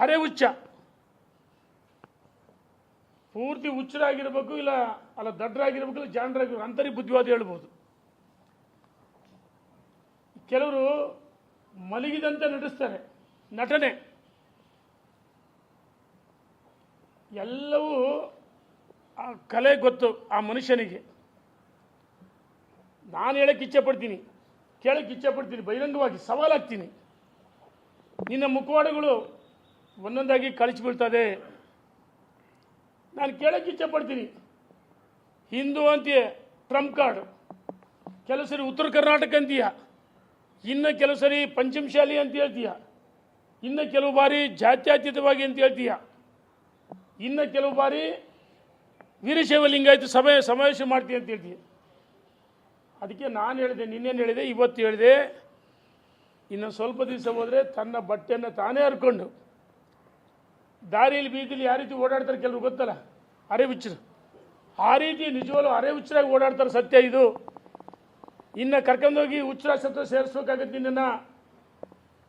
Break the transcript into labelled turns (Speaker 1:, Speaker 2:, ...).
Speaker 1: ಹರೆ ಹುಚ್ಚ. ಪೂರ್ತಿ ಹುಚ್ಚರಾಗಿರ್ಬೇಕು ಇಲ್ಲ, ಅಲ್ಲ ದಡ್ಡರಾಗಿರ್ಬೇಕು ಇಲ್ಲ, ಜಾಣರಾಗಿರ್ಬೇಕು, ಅಂತರಿ ಬುದ್ಧಿವಾದ ಹೇಳ್ಬೋದು. ಕೆಲವರು ಮಲಗಿದಂತೆ ನಟಿಸ್ತಾರೆ ನಟನೆ. ಎಲ್ಲವೂ ಆ ಕಲೆ ಗೊತ್ತು ಆ ಮನುಷ್ಯನಿಗೆ. ನಾನು ಹೇಳಕ್ಕೆ ಇಚ್ಛೆ ಪಡ್ತೀನಿ ಕೇಳಕ್ಕೆ ಇಚ್ಛೆ ಪಡ್ತೀನಿ ಬಹಿರಂಗವಾಗಿ ಸವಾಲಾಗ್ತೀನಿ. ನಿನ್ನ ಮುಖವಾಡಗಳು ಒಂದೊಂದಾಗಿ ಕಳಿಸಿ ಬೀಳ್ತದೆ. ನಾನು ಕೇಳೋಕ್ಕೆ ಇಚ್ಛೆ ಪಡ್ತೀನಿ ಹಿಂದೂ ಅಂತೀಯ, ಟ್ರಂಪ್ ಕಾರ್ಡ್. ಕೆಲವು ಸರಿ ಉತ್ತರ ಕರ್ನಾಟಕ ಅಂತೀಯ ಇನ್ನು ಕೆಲವು ಸರಿ ಪಂಚಮಶಾಲಿ ಅಂತ ಹೇಳ್ತೀಯ? ಇನ್ನು ಕೆಲವು ಬಾರಿ ಜಾತ್ಯತೀತವಾಗಿ ಅಂತ ಹೇಳ್ತೀಯ? ಇನ್ನು ಕೆಲವು ಬಾರಿ ವೀರಶೈವ ಲಿಂಗಾಯತ ಸಭೆ ಸಮಾವೇಶ ಮಾಡ್ತೀಯ ಅಂತ ಹೇಳ್ತೀಯ? ಅದಕ್ಕೆ ನಾನು ಹೇಳಿದೆ ನಿನ್ನೇನು ಹೇಳಿದೆ, ಇವತ್ತು ಹೇಳಿದೆ. ಇನ್ನು ಸ್ವಲ್ಪ ದಿವಸ ಹೋದರೆ ತನ್ನ ಬಟ್ಟೆಯನ್ನು ತಾನೇ ಹರ್ಕೊಂಡು ದಾರಿಯಲ್ಲಿ ಬೀದಿಲಿ ಯಾವ ರೀತಿ ಓಡಾಡ್ತಾರೆ ಕೆಲವರು ಗೊತ್ತಲ್ಲ? ಅರೆ ಹುಚ್ಚರು. ಆ ರೀತಿ ನಿಜವಾಗ್ಲೂ ಅರೆ ಹುಚ್ಚರಾಗಿ ಓಡಾಡ್ತಾರೆ ಸತ್ಯ ಇದು. ಇನ್ನು ಕರ್ಕೊಂಡೋಗಿ ಹುಚ್ಚರ ಸತ್ರ ಸೇರಿಸ್ಬೇಕಾಗತ್ತೆ ನಿನ್ನನ್ನು.